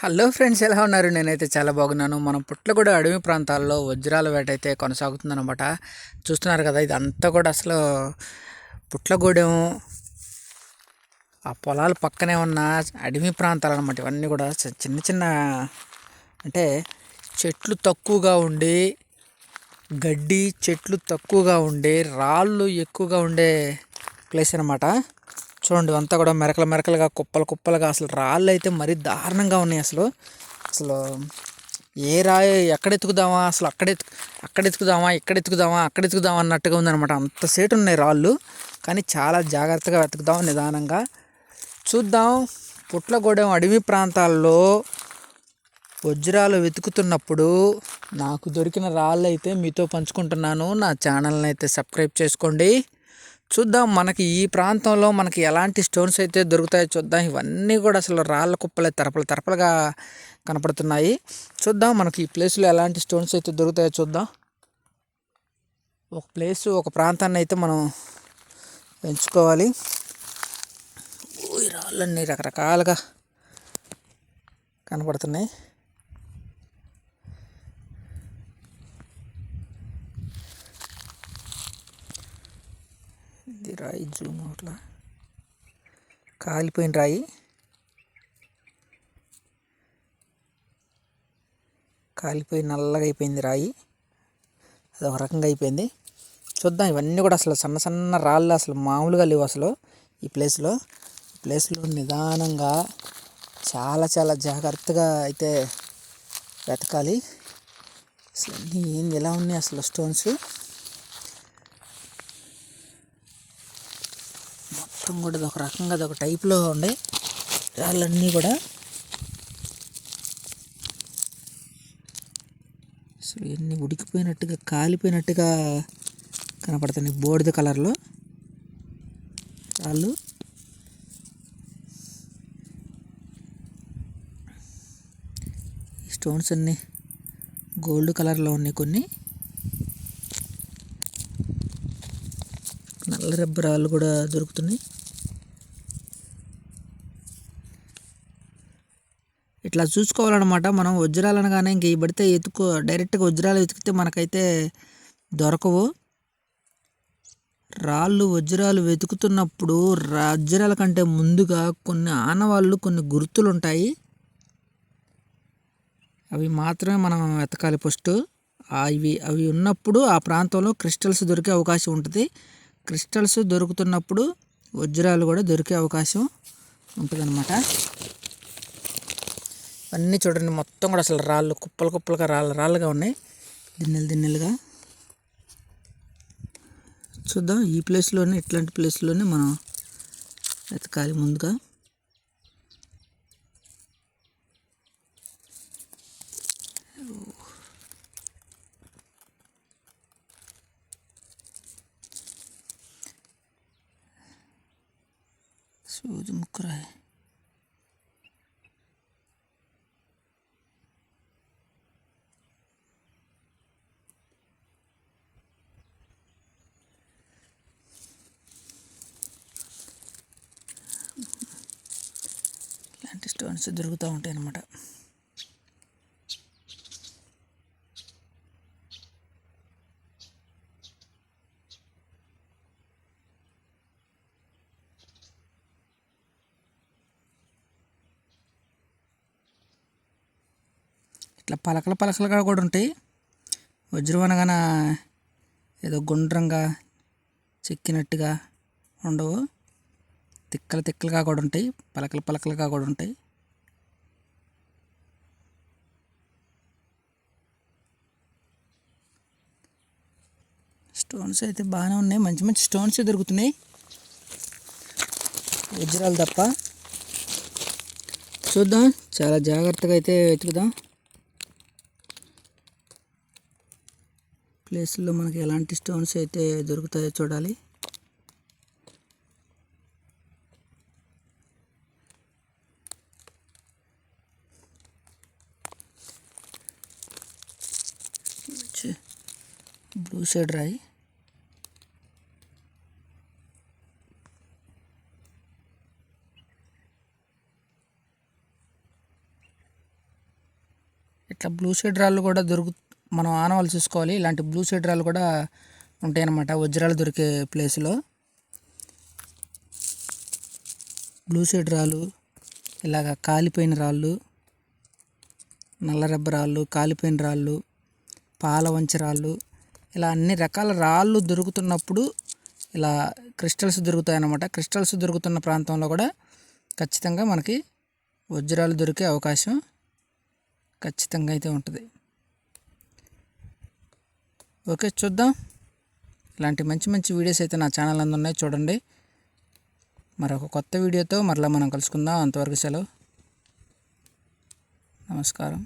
Hello friends ఎలా ఉన్నారు? నేనైతే చాలా బాగున్నాను. మనం పుట్లగూడ అడవి ప్రాంతాల్లో వజ్రాల వేట అయితే కొనసాగుతుందన్నమాట. చూస్తున్నారు కదా ఇదంతా కూడా అసలు పుట్లగూడెం ఆ పొలాల పక్కనే ఉన్న అడవి ప్రాంతాలు అనమాట ఇవన్నీ కూడా చిన్న చిన్న అంటే చెట్లు తక్కువగా ఉండి గడ్డి చెట్లు తక్కువగా ఉండి రాళ్ళు ఎక్కువగా ఉండే ప్లేస్ అనమాట చూడండి అంతా కూడా మెరకలు మెరకలుగా కుప్పలు కుప్పలుగా అసలు రాళ్ళు అయితే మరీ దారుణంగా ఉన్నాయి అసలు. అసలు ఏ రాయి ఎక్కడ ఎత్తుకుదామా అసలు అక్కడ ఎత్తు అక్కడ ఎత్తుకుదామా ఇక్కడ ఎత్తుకుదామా అక్కడ ఎత్తుకుదామా అన్నట్టుగా ఉందన్నమాట. అంత సేటు ఉన్నాయి రాళ్ళు కానీ చాలా జాగ్రత్తగా వెతుకుదాం నిదానంగా. చూద్దాం పుట్లగూడెం అడవి ప్రాంతాల్లో వజ్రాలు వెతుకుతున్నప్పుడు నాకు దొరికిన రాళ్ళు అయితే మీతో పంచుకుంటున్నాను. నా ఛానల్ని అయితే సబ్స్క్రైబ్ చేసుకోండి. చూద్దాం మనకి ఈ ప్రాంతంలో మనకి ఎలాంటి స్టోన్స్ అయితే దొరుకుతాయో చూద్దాం. ఇవన్నీ కూడా అసలు రాళ్ళ కుప్పలే తరపలు తరపలుగా కనపడుతున్నాయి. చూద్దాం మనకి ఈ ప్లేస్లో ఎలాంటి స్టోన్స్ అయితే దొరుకుతాయో చూద్దాం. ఒక ప్లేస్ ఒక ప్రాంతాన్ని అయితే మనం ఎంచుకోవాలి. రాళ్ళన్నీ రకరకాలుగా కనపడుతున్నాయి. ఇది రాయి జూమ్ అవుట్లా కాలిపోయిన రాయి. కాలిపోయి నల్లగా అయిపోయింది రాయి. అది ఒక రకంగా అయిపోయింది. చూద్దాం ఇవన్నీ కూడా అసలు సన్న సన్న రాళ్ళు అసలు మామూలుగా లేవు అసలు ఈ ప్లేస్లో. ఈ ప్లేస్లో నిదానంగా చాలా చాలా జాగ్రత్తగా అయితే వెతకాలి. అసలు అన్నీ ఏంది ఎలా ఉన్నాయి అసలు స్టోన్స్? మొత్తం కూడా ఒక రకంగా అది ఒక టైప్లో ఉండే రాళ్ళన్నీ కూడా. అసలు ఎన్ని ఉడికిపోయినట్టుగా కాలిపోయినట్టుగా కనపడుతుంది బోడిద కలర్లో. రాళ్ళు. ఈ స్టోన్స్ అన్నీ గోల్డ్ కలర్లో ఉన్నాయి కొన్ని. నల్ల రబ్బరాలు కూడా దొరుకుతున్నాయి. ఇట్లా చూసుకోవాలన్నమాట. మనం వజ్రాలను కానీ ఇంక పడితే ఎత్తుకో డైరెక్ట్గా వజ్రాలు వెతికితే మనకైతే దొరకవు. రాళ్ళు వజ్రాలు వెతుకుతున్నప్పుడు వజ్రాల కంటే ముందుగా కొన్ని ఆనవాళ్ళు కొన్ని గుర్తులు ఉంటాయి అవి మాత్రమే మనం వెతకాలి ఫస్ట్. అవి అవి ఉన్నప్పుడు ఆ ప్రాంతంలో క్రిస్టల్స్ దొరికే అవకాశం ఉంటుంది. క్రిస్టల్స్ దొరుకుతున్నప్పుడు వజ్రాలు కూడా దొరికే అవకాశం ఉంటుందన్నమాట. అన్నీ చూడండి మొత్తం కూడా అసలు రాళ్ళు కుప్పలు కుప్పలుగా రాళ్ళు రాళ్ళుగా ఉన్నాయి. దిన్నెలు దిన్నెలుగా. చూద్దాం ఈ ప్లేస్లోనే ఇట్లాంటి ప్లేస్లోనే మనం వెతకాలి ముందుగా. సూది ముక్కురాయి ఇలాంటి స్టోన్స్ దొరుకుతూ ఉంటాయి అన్నమాట. ఇట్లా పలకలు పలకలుగా కూడా ఉంటాయి. వజ్రం అనగానే ఏదో గుండ్రంగా చెక్కినట్టుగా ఉండవు. తిక్కలు తిక్కలుగా కూడా ఉంటాయి. పలకలు పలకలుగా కూడా ఉంటాయి. స్టోన్స్ అయితే బాగానే ఉన్నాయి. మంచి మంచి స్టోన్స్ దొరుకుతున్నాయి. వజ్రాలు తప్ప. చూద్దాం. చాలా జాగ్రత్తగా అయితే వెతుకుదాం. ప్లేస్లో మనకి ఎలాంటి స్టోన్స్ అయితే దొరుకుతాయో చూడాలి. బ్లూ షేడ్ రాయి. ఇట్లా బ్లూ సీడ్ రాళ్ళు కూడా దొరుకు మనం ఆనవాళ్ళు చూసుకోవాలి. ఇలాంటి బ్లూ సీడ్ రాళ్ళు కూడా ఉంటాయన్నమాట. వజ్రాలు దొరికే ప్లేస్లో బ్లూ సీడ్ రాళ్ళు ఇలాగ కాలిపోయిన రాళ్ళు నల్లరెబ్బ రాళ్ళు కాలిపోయిన రాళ్ళు పాలవంచ రాళ్ళు ఇలా అన్ని రకాల రాళ్ళు దొరుకుతున్నప్పుడు ఇలా క్రిస్టల్స్ దొరుకుతాయన్నమాట. క్రిస్టల్స్ దొరుకుతున్న ప్రాంతంలో కూడా ఖచ్చితంగా మనకి వజ్రాలు దొరికే అవకాశం ఖచ్చితంగా అయితే ఉంటుంది. ఓకే చూద్దాం. ఇలాంటి మంచి మంచి వీడియోస్ అయితే నా ఛానల్ అందు ఉన్నాయి చూడండి. మరొక కొత్త వీడియోతో మరలా మనం కలుసుకుందాం. అంతవరకు సెలవు. నమస్కారం.